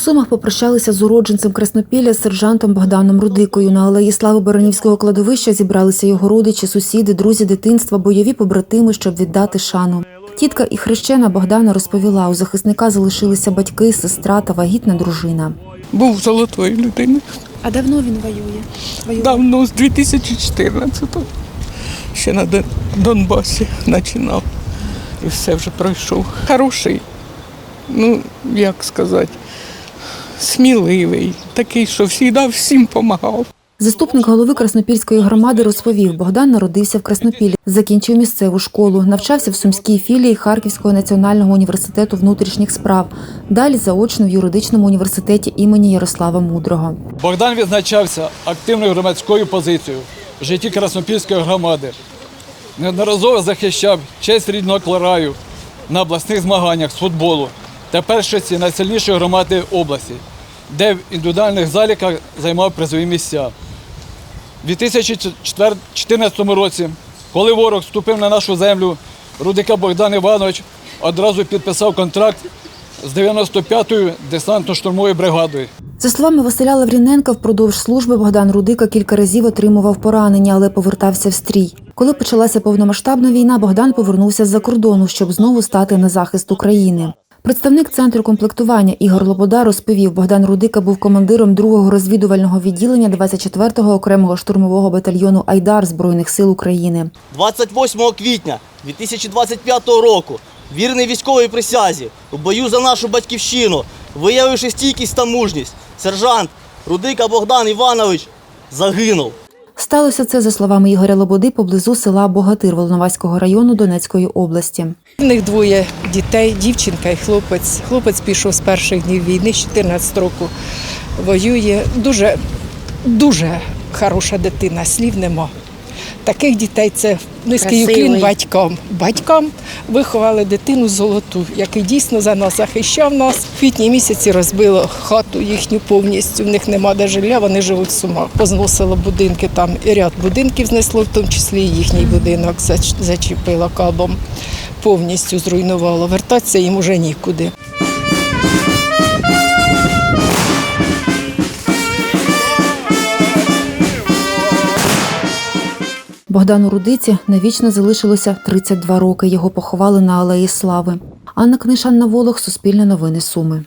Сумах попрощалися з уродженцем Краснопілля сержантом Богданом Рудикою. На алеї Слави Баранівського кладовища зібралися його родичі, сусіди, друзі дитинства, бойові побратими, щоб віддати шану. Тітка і хрещена Богдана розповіла, у захисника залишилися батьки, сестра та вагітна дружина. Був золотою людиною. А давно він воює? воює? Давно, з 2014-го. Ще на Донбасі починав. І все вже пройшов. Хороший, ну, як сказати, сміливий, такий, що завжди всім допомагав. Заступник голови Краснопільської громади розповів, Богдан народився в Краснопіллі, закінчив місцеву школу, навчався в сумській філії Харківського національного університету внутрішніх справ. Далі заочно в юридичному університеті імені Ярослава Мудрого. Богдан відзначався активною громадською позицією в житті Краснопільської громади. Неодноразово захищав честь рідного краю на обласних змаганнях з футболу та першості найсильнішої громади області, де в індивідуальних заліках займав призові місця. У 2014 році, коли ворог вступив на нашу землю, Рудика Богдан Іванович одразу підписав контракт з 95-ю десантно-штурмовою бригадою. За словами Василя Лавріненка, впродовж служби Богдан Рудика кілька разів отримував поранення, але повертався в стрій. Коли почалася повномасштабна війна, Богдан повернувся з-за кордону, щоб знову стати на захист України. Представник центру комплектування Ігор Лобода розповів, Богдан Рудика був командиром другого розвідувального відділення 24-го окремого штурмового батальйону Айдар Збройних сил України. 28 квітня 2025 року вірний військовій присязі у бою за нашу батьківщину, виявивши стійкість та мужність, сержант Рудика Богдан Іванович загинув. Сталося це, за словами Ігоря Лободи, поблизу села Богатир Волноваського району Донецької області. У них двоє дітей, дівчинка і хлопець. Хлопець пішов з перших днів війни, з 14 року воює. Дуже, дуже хороша дитина, слів нема. Таких дітей це низький уклін батькам. Батькам виховали дитину золоту, який дійсно за нас захищав нас. В квітні місяці розбило хату їхню повністю. В них нема де жилья, вони живуть в сумах. Позносило будинки, там і ряд будинків знесло, в тому числі і їхній будинок зач- зачепило кабом. Повністю зруйнувало. Вертатися їм уже нікуди. Богдану Рудиці навічно залишилося 32 роки. Його поховали на Алеї Слави. Анна Книшан на Волох, Суспільне новини Суми.